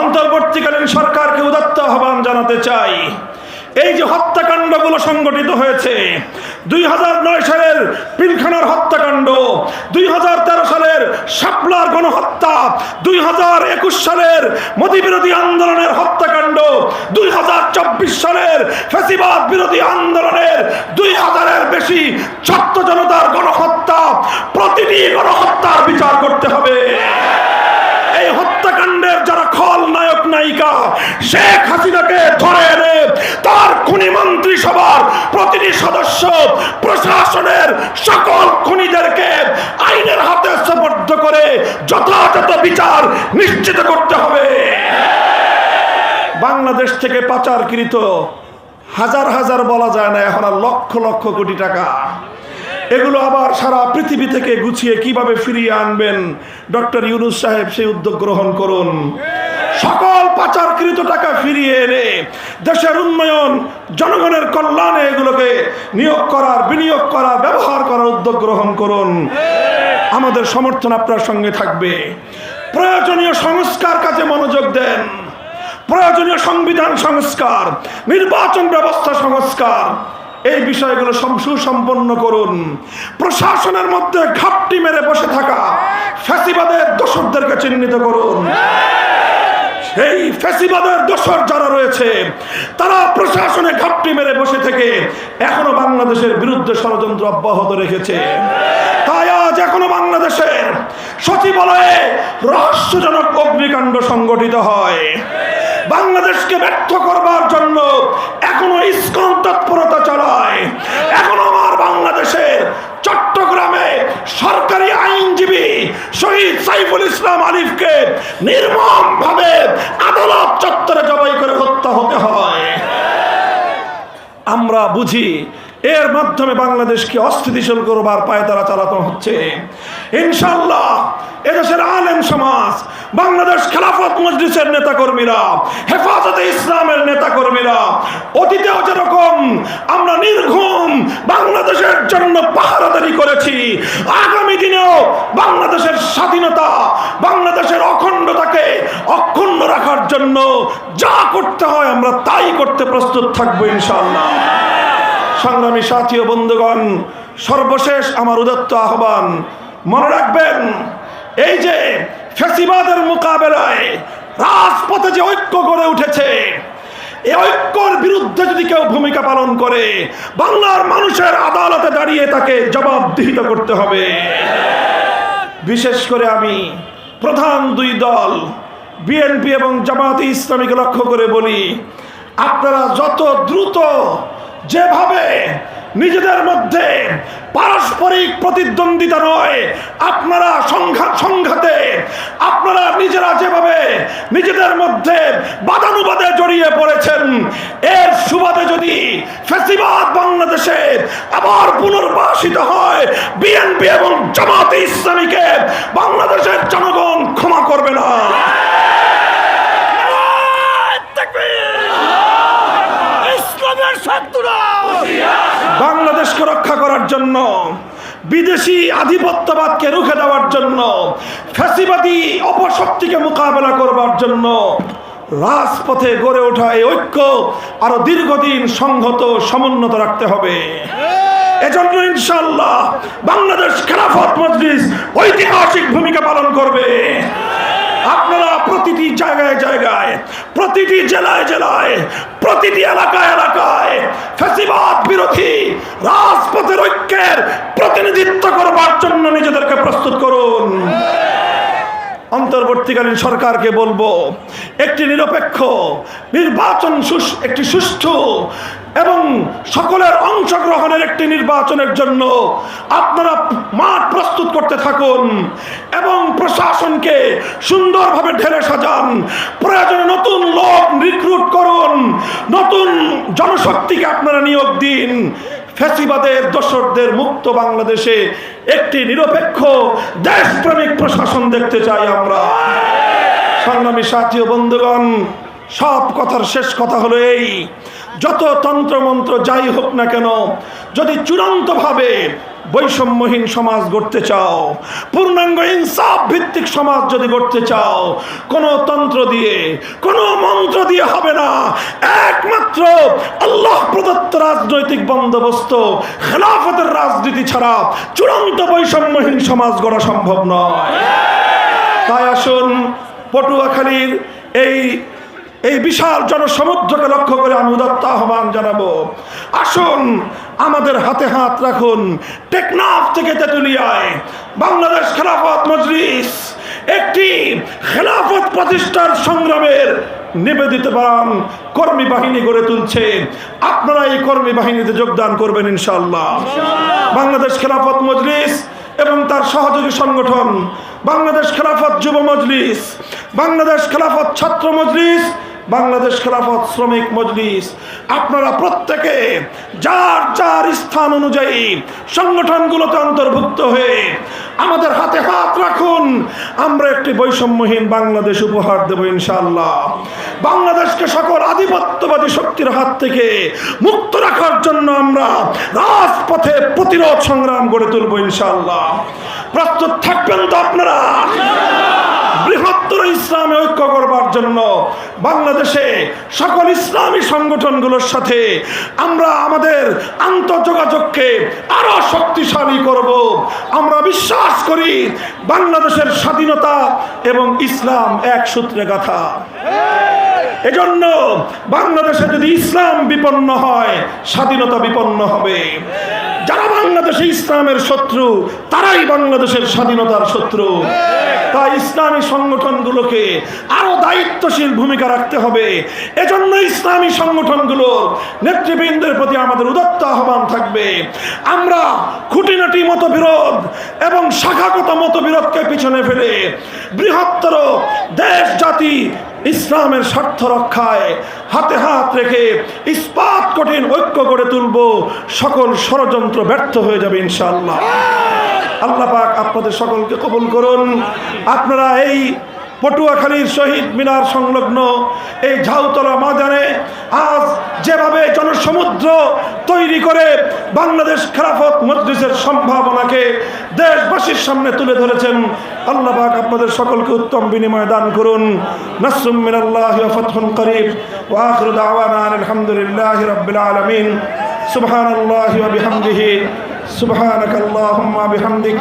অন্তর্বর্তীকালীন সরকারকে উদাত্ত আহ্বান জানাতে চাই। এই যে হত্যাকাণ্ডগুলো সংগঠিত হয়েছে, দুই হাজার নয় সালের পিলখানার হত্যাকাণ্ড, দুই হাজার তেরো সালের শাপলার গণহত্যা, দুই হাজার একুশ সালের মোদী বিরোধী আন্দোলনের হত্যাকাণ্ড, দুই হাজার চব্বিশ সালের ফেসিবাদ বিরোধী আন্দোলনের, দুই হাজারের বেশি ছাত্র জনতার গণহত্যা, প্রতিটি গণহত্যার বিচার করতে হবে। এই হত্যাকাণ্ডের শেখ হাসিনাকে ধরে এনে তার খুনি মন্ত্রিসভার প্রতিটি সদস্য প্রশাসনের সকল খুনিদেরকে আইনের হাতে সমর্থ করে যথাযথ বিচার নিশ্চিত করতে হবে। বাংলাদেশ থেকে পাচারকৃত হাজার হাজার বলা যায় না, এখন আর লক্ষ লক্ষ কোটি টাকা। এগুলো আবার সারা পৃথিবী থেকে গুছিয়ে কীভাবে ফিরিয়ে আনবেন? ডক্টর ইউনুস সাহেব সেই উদ্যোগ গ্রহণ করুন। সকল পাচারকৃত টাকা ফিরিয়ে এনে দেশের উন্নয়ন, জনগণের কল্যাণে এগুলোকে নিয়োগ করার, বিনিয়োগ করার, ব্যবহার করার উদ্যোগ গ্রহণ করুন। আমাদের সমর্থন আপনার সঙ্গে থাকবে। প্রয়োজনীয় সংস্কার কাজে মনোযোগ দেন। প্রয়োজনীয় সংবিধান সংস্কার, নির্বাচন ব্যবস্থা সংস্কার, এই বিষয়গুলো সুসম্পন্ন করুন। প্রশাসনের মধ্যে ঘাপটি মেরে বসে থাকা ফ্যাসিবাদের দোষরদেরকে চিহ্নিত করুন। সেই ফ্যাসিবাদের দোষর যারা রয়েছে, তারা প্রশাসনে ঘাপটি মেরে বসে থেকে এখনও বাংলাদেশের বিরুদ্ধে ষড়যন্ত্র অব্যাহত রেখেছে। তাই আজ এখনও বাংলাদেশের সচিবালয়ে রহস্যজনক অগ্নিকাণ্ড সংগঠিত হয়। বাংলাদেশকে ব্যর্থ করবার জন্য এখনও ইস্কন তৎপরতা চালায়। এখনও আমার বাংলাদেশের চট্টগ্রামে সরকারি সাইফুল ইসলাম আলিফকে নির্মম ভাবে আদালত চত্বরে জবাই করে হত্যা হতে হয়। আমরা বুঝি এর মাধ্যমে বাংলাদেশকে অস্থিতিশীল করবার পায়ে তারা চালানো হচ্ছে। ইনশাল্লাহ এদেশের আলেম সমাজ বাংলাদেশ খেলাফত মজলিসের নেতাকর্মীরা, হেফাজতে ইসলামের নেতাকর্মীরা, অতীতেও যেরকম আমরা নির্ঘুম বাংলাদেশের জন্য পাহারাদারি করেছি, আগামী দিনেও বাংলাদেশের স্বাধীনতা, বাংলাদেশের অখণ্ডতাকে অক্ষুণ্ণ রাখার জন্য যা করতে হয় আমরা তাই করতে প্রস্তুত থাকব ইনশাল্লাহ সংগ্রামী সাথী ও বন্ধুগণ, সর্বশেষ আমার উদত্ত আহ্বান, মনে রাখবেন, এই যে ফেসিবাদের মোকাবেলায় রাজপথে যে ঐক্য গড়ে উঠেছে এই ঐক্যর বিরুদ্ধে যদি কেউ ভূমিকা পালন করে, বাংলার মানুষের আদালতে দাঁড়িয়ে তাকে জবাবদিহিত করতে হবে। বিশেষ করে আমি প্রধান দুই দল, বিএনপি এবং জামায়াতে ইসলামীকে লক্ষ্য করে বলি, আপনারা যত দ্রুত যেভাবে নিজেদের মধ্যে পারস্পরিক প্রতিদ্বন্দ্বিতা নয়। আপনারা সংঘাত সংঘাতে, আপনারা নিজেরা যেভাবে নিজেদের মধ্যে বাদানুবাদে জড়িয়ে পড়েছেন, এর সুবাদে যদি ফেসিবাদ বাংলাদেশে আবার পুনর্বাসিত হয়, বিএনপি এবং জামাতে ইসলামীকে বাংলাদেশের জনগণ ক্ষমা করবে না। ইসলামের শত্রুরা! রক্ষা করার জন্য, বিদেশি আধিপত্যবাদকে রুখে দেওয়ার জন্য, ফ্যাসিবাদী অপশক্তিকে মোকাবেলা করবার জন্য রাজপথে গড়ে ওঠা এই ঐক্য আরও দীর্ঘদিন সংহত সমুন্নত রাখতে হবে। এজন্য ইনশাল্লাহ বাংলাদেশ খেলাফত মজলিস ঐতিহাসিক ভূমিকা পালন করবে। আপনারা প্রতিটি জায়গায় জায়গায়, প্রতিটি জেলায় জেলায়, প্রতিটি এলাকায় এলাকায় ফ্যাসিবাদ বিরোধী রাজপথের ঐক্যের প্রতিনিধিত্ব করবার জন্য নিজেদেরকে প্রস্তুত করুন। অন্তর্বর্তীকালীন সরকারকে বলব, একটি নিরপেক্ষ, নির্বাচন একটি সুষ্ঠু এবং সকলের অংশগ্রহণের একটি নির্বাচনের জন্য আপনারা মাঠ প্রস্তুত করতে থাকুন এবং প্রশাসনকে সুন্দরভাবে ঢেলে সাজান। প্রয়োজনে নতুন লোক রিক্রুট করুন। নতুন জনশক্তিকে আপনারা নিয়োগ দিন। ফ্যাসিবাদের দোসরদের মুক্ত বাংলাদেশে একটি নিরপেক্ষ, দেশপ্রেমিক প্রশাসন দেখতে চাই আমরা। সংগ্রামী সাথী বন্ধুগণ সব কথার শেষ কথা হলো এই, যত তন্ত্রমন্ত্র যাই হোক না কেন, যদি চূড়ান্তভাবে বৈষম্যহীন সমাজ গড়তে চাও, পূর্ণাঙ্গ ইনসাফ ভিত্তিক সমাজ যদি গড়তে চাও, কোনো তন্ত্র দিয়ে, কোনো মন্ত্র দিয়ে হবে না। একমাত্র আল্লাহ প্রদত্ত রাজনৈতিক বন্দোবস্ত, খেলাফতের রাজনীতি ছাড়া চূড়ান্ত বৈষম্যহীন সমাজ গড়া সম্ভব নয়। তাই আসুন পটুয়াখালীর এই এই বিশাল জনসমুদ্রকে লক্ষ্য করে আমি উদাত্ত আহ্বান জানাব। আসুন আমাদের হাতে হাত রাখুন। টেকনাফ থেকে তেতুলিয়ায় বাংলাদেশ খেলাফত মজলিস একটি খেলাফত প্রতিষ্ঠার সংগ্রামের নিবেদিত বান কর্মী বাহিনী গড়ে তুলছে। আপনারা এই কর্মী বাহিনীতে যোগদান করবেন ইনশাল্লাহ বাংলাদেশ খেলাফত মজলিস এবং তার সহযোগী সংগঠন বাংলাদেশ খেলাফত যুব মজলিস বাংলাদেশ খেলাফত ছাত্র মজলিস বাংলাদেশ খেলাফত শ্রমিক মজলিস, আপনারা প্রত্যেকে যার যার স্থান অনুযায়ী সংগঠনগুলোতে অন্তর্ভুক্ত হয়ে আমাদের হাতে হাত রাখুন। আমরা একটি বৈষম্যহীন বাংলাদেশ উপহার দেব ইনশাআল্লাহ। বাংলাদেশকে সকল আধিপত্যবাদী শক্তির হাত থেকে মুক্ত রাখার জন্য আমরা রাজপথে প্রতিরোধ সংগ্রাম গড়ে তুলব ইনশাল্লাহ প্রস্তুত থাকবেন তো আপনারা? বৃহত্তর ইসলামে জন্য বাংলাদেশে সকল ইসলামী সংগঠনগুলোর সাথে আমরা আমাদের আন্তঃযোগাযোগকে আরও শক্তিশালী করব। আমরা বিশ্বাস করি বাংলাদেশের স্বাধীনতা এবং ইসলাম এক সূত্রে গাথা। এজন্য বাংলাদেশে যদি ইসলাম বিপন্ন হয়, স্বাধীনতা বিপন্ন হবে। যারা বাংলাদেশে ইসলামের শত্রু, তারাই বাংলাদেশের স্বাধীনতার শত্রু। তাই ইসলামী সংগঠনগুলোকে আরও দায়িত্বশীল ভূমিকা রাখতে হবে। এজন্য ইসলামী সংগঠনগুলোর নেতৃবৃন্দের প্রতি আমাদের উদত্ত আহ্বান থাকবে। আমরা খুঁটিনাটি মতবিরোধ এবং শাখাগত মতবিরোধকে পিছনে ফেলে বৃহত্তর দেশ, জাতি ইসলামের স্বার্থ রক্ষায় হাতে হাত রেখে ইস্পাত কঠিন ঐক্য গড়ে তুলব, সকল ষড়যন্ত্র ব্যর্থ হয়ে যাবে ইনশাল্লাহ আল্লাহ পাক আপনাদের সকলকে কবুল করুন। আপনারা এই পটুয়াখালীর শহীদ মিনার সংলগ্ন এই ঝাউতলা ময়দানে আজ যেভাবে জনসমুদ্র তৈরি করে বাংলাদেশ খেলাফত মজলিসের সম্ভাবনাকে দেশবাসীর সামনে তুলে ধরেছেন, আল্লাহ পাক আপনাদের সকলকে উত্তম বিনিময় দান করুন। নাসরুম মিনাল্লাহি ওয়া ফাতহুন করিব। ওয়া আখিরু দাওয়ানা আলহামদুলিল্লাহি রাব্বিল আলামিন। সুবহানাল্লাহি ওয়া বিহামদিহি। সুবহানাকাল্লাহুম্মা বিহামদিক।